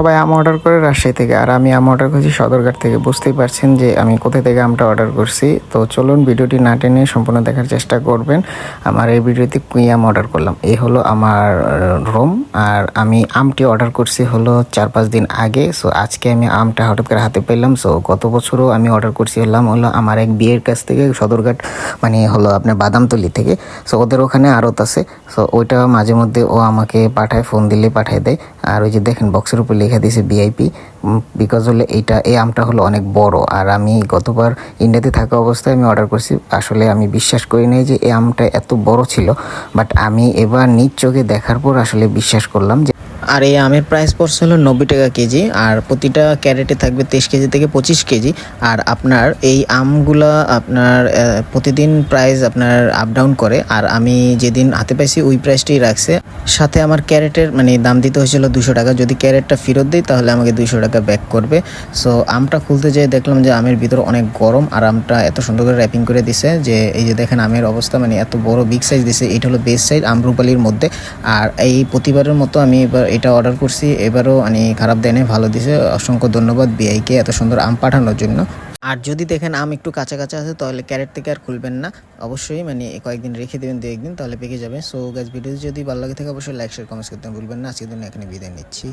সবাই আম অর্ডার করে রাজশাহী থেকে। আর আমি আম অর্ডার করছি সদরঘাট থেকে। বুঝতেই পারছেন যে আমি কোথা থেকে আমটা অর্ডার করছি। তো চলুন ভিডিওটি না টেনে সম্পূর্ণ দেখার চেষ্টা করবেন। আমার এই ভিডিওতে কুই আম অর্ডার করলাম? এই হলো আমার রুম আর আমি আমটি অর্ডার করছি হলো চার পাঁচ দিন আগে। সো আজকে আমি আমটা হঠাৎ করে হাতে পেলাম। সো গত বছরও আমি অর্ডার করছি হলাম হলো আমার এক বিয়ের কাছ থেকে সদরঘাট মানে হলো আপনার বাদামতলি থেকে। সো ওদের ওখানে আড়ত আছে। সো ওইটা মাঝে মধ্যে ও আমাকে পাঠায় ফোন দিলে পাঠায় দেয়। আর ওই যে দেখেন বক্সের উপর লেখা দিয়েছে বিআইপি বিকজ হলে এইটা, এই আমটা হলো অনেক বড়। আর আমি গতবার ইন্ডিয়াতে থাকা অবস্থায় আমি অর্ডার করছি, আসলে আমি বিশ্বাস করি নাই যে এই আমটা এত বড় ছিল বাট আমি এবার নিজ চোখে দেখার পর আসলে বিশ্বাস করলাম যে আর এই আমের প্রাইস পড়ছে হলো নব্বই টাকা কেজি, আর প্রতিটা ক্যারেটে থাকবে তেইশ কেজি থেকে পঁচিশ কেজি। আর আপনার এই আমগুলা আপনার প্রতিদিন প্রাইস আপনার আপ ডাউন করে। আর আমি যেদিন হাতে পাইছি ওই প্রাইসটাই রাখছে। সাথে আমার ক্যারেটের মানে দাম দিতে হয়েছিল দুশো টাকা। যদি ক্যারেটটা ফেরত দিই, তাহলে আমাকে দুশো টাকা ব্যাক করবে। সো আমটা খুলতে যেয়ে দেখলাম যে আমের ভিতর অনেক গরম, আর আমটা এত সুন্দর করে র্যাপিং করে দিছে যে এই যে দেখেন আমের অবস্থা মানে এত বড় বিগ সাইজ দিছে। এটা হলো বেস্ট সাইজ আমরুপালির মধ্যে। আর এই প্রতিবারের মতো আমি এবার এটা অর্ডার করছি। এবারও মানে খারাপ দেয় ভালো দিছে। অসংখ্য ধন্যবাদ বিআইকে এত সুন্দর আম পাঠানোর জন্য। আর যদি দেখেন আম একটু কাঁচা আছে, তাহলে ক্যারেট থেকে আর খুলবেন না। অবশ্যই মানে কয়েকদিন রেখে দেবেন, দু একদিন, তাহলে পেকে যাবে। সো গাছ ভিডিও যদি ভালো লাগে থাকে, অবশ্যই লাইক শেয়ার কমেন্টস করতে ভুলবেন না। আজকের দিন এখানে বিদায় নিচ্ছি।